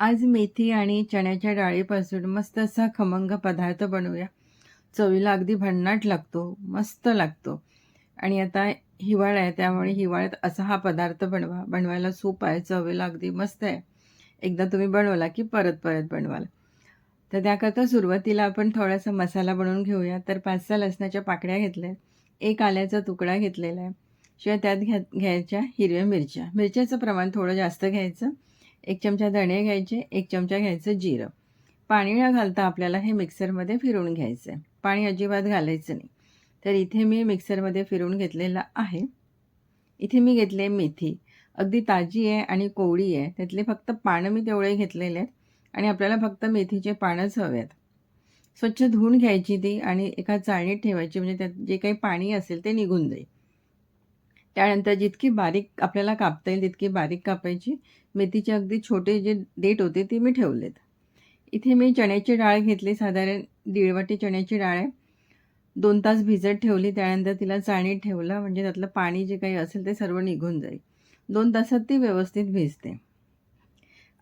आज मेथी आणि चण्याच्या डाळीपासून मस्त असा खमंग पदार्थ बनवूया. चवीला अगदी भन्नाट लागतो मस्त लागतो. आणि आता हिवाळा आहे त्यामुळे हिवाळ्यात असा हा पदार्थ बनवा बनवायला सूप आहे चवीला अगदी मस्त आहे. एकदा तुम्ही बनवला की परत परत बनवाल. तर त्याकरता सुरुवातीला आपण थोडासा मसाला बनवून घेऊया. तर पाच सहा लसणाच्या पाकड्या घेतल्या. एक आल्याचा तुकडा घेतलेला आहे. शिवाय त्यात घ्या घ्यायच्या हिरव्या मिरच्या. मिरच्याचं प्रमाण थोडं जास्त घ्यायचं. एक चमचा धणे घ्यायचे एक चमचा घ्यायचं जिरं. पाणी न घालता आपल्याला हे मिक्सरमध्ये फिरवून घ्यायचं आहे पाणी अजिबात घालायचं नाही. तर इथे मी मिक्सरमध्ये फिरवून घेतलेलं आहे. इथे मी घेतले मेथी. अगदी ताजी आहे आणि कोवळी आहे. त्यातले फक्त पानं मी तेवढे घेतलेले आहेत आणि आपल्याला फक्त मेथीचे पानंच हवे आहेत स्वच्छ धुवून घ्यायची ती आणि एका चाळणीत ठेवायची. म्हणजे त्यात जे काही पाणी असेल ते निघून जाईल. त्यानंतर जितकी बारीक आपल्याला कापता येईल तितकी बारीक कापायची. मेथीचे अगदी छोटे जे देठ होते ते मी ठेवलेत. इथे मी चण्याची डाळ घेतली साधारण दीड वाटी चण्याची डाळ आहे. दोन तास भिजत ठेवली त्यानंतर तिला चाळणीत ठेवलं म्हणजे त्यातलं पाणी जे काही असेल ते सर्व निघून जाईल. दोन तासात ती व्यवस्थित भिजते.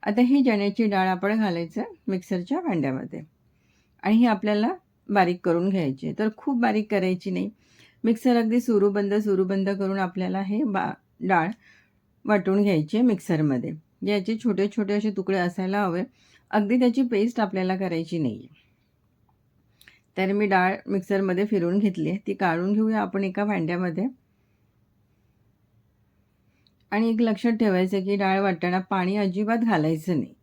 आता ही चण्याची डाळ आपण घालायचं मिक्सरच्या भांड्यामध्ये. आणि ही आपल्याला बारीक करून घ्यायची तर खूप बारीक करायची नाही. मिक्सर अगदी सुरू बंद सुरू बंद करून आपल्याला हे बा डाळ वाटून घ्यायची आहे मिक्सरमध्ये. याचे छोटे छोटे असे तुकडे असायला हवे. अगदी त्याची पेस्ट आपल्याला करायची नाही तर मी डाळ मिक्सरमध्ये फिरवून घेतली आहे. ती काढून घेऊया आपण एका भांड्यामध्ये. आणि एक लक्षात ठेवायचं की डाळ वाटताना पाणी अजिबात घालायचं नाही.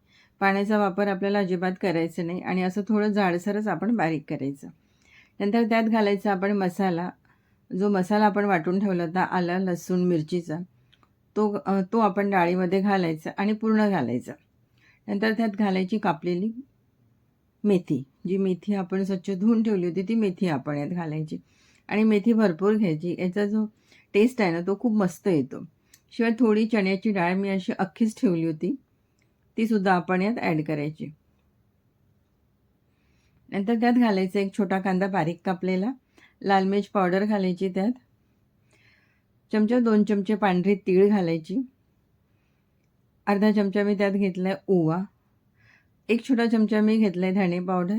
पाण्याचा वापर आपल्याला अजिबात करायचा नाही आणि असं थोडं जाडसरच आपण बारीक करायचं. नंतर त्यात घालायचं आपण मसाला जो मसाला आपण वाटून ठेवला होता आला लसूण मिरचीचा तो तो आपण डाळीमध्ये घालायचा आणि पूर्ण घालायचा. नंतर त्यात घालायची कापलेली मेथी. जी मेथी आपण स्वच्छ धुवून ठेवली होती ती मेथी आपण यात घालायची. आणि मेथी भरपूर घ्यायची. याचा जो टेस्ट आहे ना तो खूप मस्त येतो. शिवाय थोडी चण्याची डाळ मी अशी अख्खीच ठेवली होती. तीसुद्धा आपण यात ॲड करायची. नंतर त्यात घालायचा एक छोटा कांदा बारीक कापलेला. लाल मिरच पावडर घालायची त्यात. चमचा दोन चमचे पांढरी तीळ घालायची. अर्धा चमचा मी त्यात घेतला आहे ओवा. एक छोटा चमचा मी घेतला आहे धणे पावडर.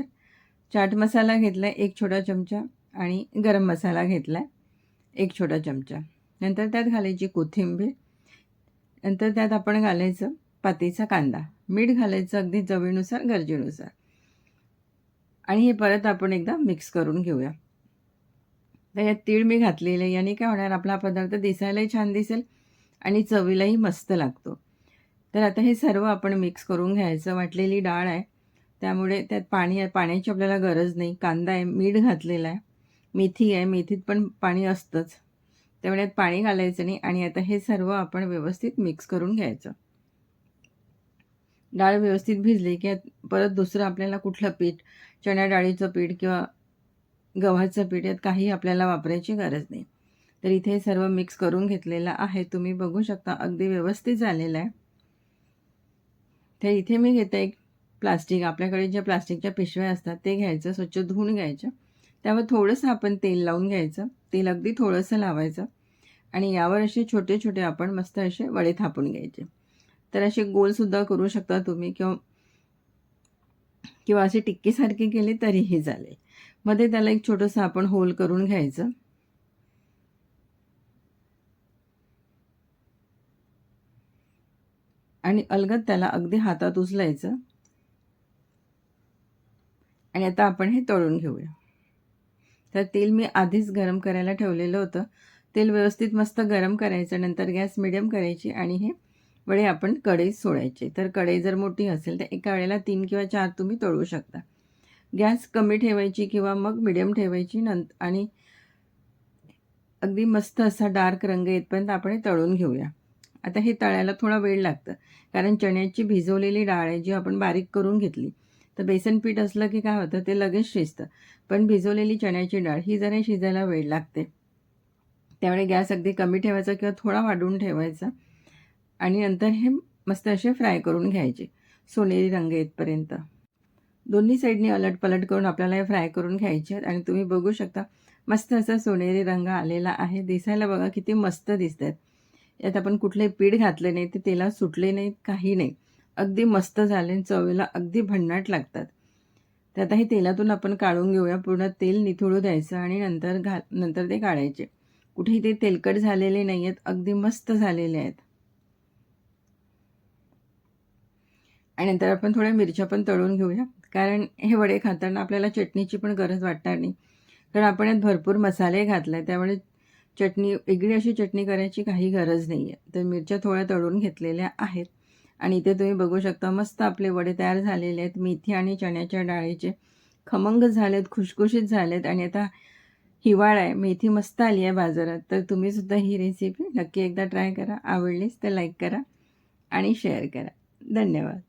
चाट मसाला घेतला आहे एक छोटा चमचा आणि गरम मसाला घेतला आहे एक छोटा चमचा. नंतर त्यात घालायची कोथिंबीर. नंतर त्यात आपण घालायचं पातीचा कांदा. मीठ घालायचं अगदी चवीनुसार गरजेनुसार. आणि हे परत आपण एकदा मिक्स करून घेऊया. तर यात तीळ मी घातलेलं आहे. याने काय होणार आपला पदार्थ दिसायलाही छान दिसेल आणि चवीलाही मस्त लागतो. तर आता हे सर्व आपण मिक्स करून घ्यायचं. वाटलेली डाळ आहे. त्यामुळे त्यात पाणी आहे. पाण्याची आपल्याला गरज नाही. कांदा आहे मीठ घातलेला आहे. मेथी आहे. मेथीत पण पाणी असतंच. त्यामुळे यात पाणी घालायचं नाही आणि आता हे सर्व आपण व्यवस्थित मिक्स करून घ्यायचं. डाळ व्यवस्थित भिजली की परत दुसरं आपल्याला कुठलं पीठ चण्या डाळीचं पीठ किंवा गव्हाचं पीठ यात काही आपल्याला वापरायची गरज नाही. तर इथे सर्व मिक्स करून घेतलेलं आहे. तुम्ही बघू शकता अगदी व्यवस्थित झालेलं आहे. तर इथे मी घेते एक प्लास्टिक आपल्याकडे ज्या प्लास्टिकच्या पिशव्या असतात ते घ्यायचं स्वच्छ धुवून घ्यायचं. त्यावर थोडंसं आपण तेल लावून घ्यायचं. तेल अगदी थोडंसं लावायचं. आणि यावर असे छोटे छोटे आपण मस्त असे वडे थापून घ्यायचे. तर असे गोलसुद्धा करू शकता तुम्ही किंवा किंवा असे टिक्कीसारखे केले तरीही चालेल. मध्ये त्याला एक छोटंसं आपण होल करून घ्यायचं. आणि अलगद त्याला अगदी हातात उचलायचं. आणि आता आपण हे तळून घेऊया. तर तेल मी आधीच गरम करायला ठेवलेलं होतं. तेल व्यवस्थित मस्त गरम करायचं. नंतर गॅस मिडियम करायची आणि हे वडे आपण कढईत सोडायचे. तर कढई जर मोठी असेल तर एका वेळेला तीन किंवा चार तुम्ही तळू शकता. गॅस कमी ठेवायची किंवा मग मिडियम ठेवायची नंत आणि अगदी मस्त असा डार्क रंग येतपर्यंत आपण हे तळून घेऊया. आता हे तळायला थोडा वेळ लागतं. कारण चण्याची भिजवलेली डाळ आहे जी आपण बारीक करून घेतली. तर बेसन पीठ असलं की काय होतं ते लगेच शिजतं. पण भिजवलेली चण्याची डाळ ही जरा शिजायला वेळ लागते. त्यामुळे गॅस अगदी कमी ठेवायचा किंवा थोडा वाढवून ठेवायचा. आणि नंतर हे मस्त असे फ्राय करून घ्यायचे. सोनेरी रंग येतपर्यंत. दोन्ही साईडने अलट पलट करून आपल्याला हे फ्राय करून घ्यायचे आहेत. आणि तुम्ही बघू शकता मस्त असा सोनेरी रंग आलेला आहे. दिसायला बघा किती मस्त दिसत आहेत यात आपण कुठले पीठ घातले नाही ते तेला सुटले नाहीत काही नाही. अगदी मस्त झाले आणि चवीला अगदी भन्नाट लागतात. तर आता हे तेलातून आपण काढून घेऊया. पूर्ण तेल निथळू द्यायचं आणि नंतर घाल नंतर ते काढायचे. कुठेही ते तेलकट झालेले नाही आहेत अगदी मस्त झालेले आहेत. आणि नंतर आपण थोड्या मिरच्या पण तळून घेऊया. कारण हे वडे खाताना आपल्याला चटणीची पण गरज वाटणार नाही. कारण आपण यात भरपूर मसाले घातले त्यामुळे चटणी वेगळी अशी चटणी करायची काही गरज नाही आहे तर मिरच्या थोड्या तळून घेतलेल्या आहेत. आणि इथे तुम्ही बघू शकता मस्त आपले वडे तयार झालेले आहेत. मेथी आणि चण्याच्या डाळीचे खमंग झालेत खुशखुशीत झालेत. आणि आता हिवाळा आहे. मेथी मस्त आली आहे बाजारात. तर तुम्ही सुद्धा ही रेसिपी नक्की एकदा ट्राय करा. आवडलीच तर लाईक करा आणि शेअर करा. धन्यवाद.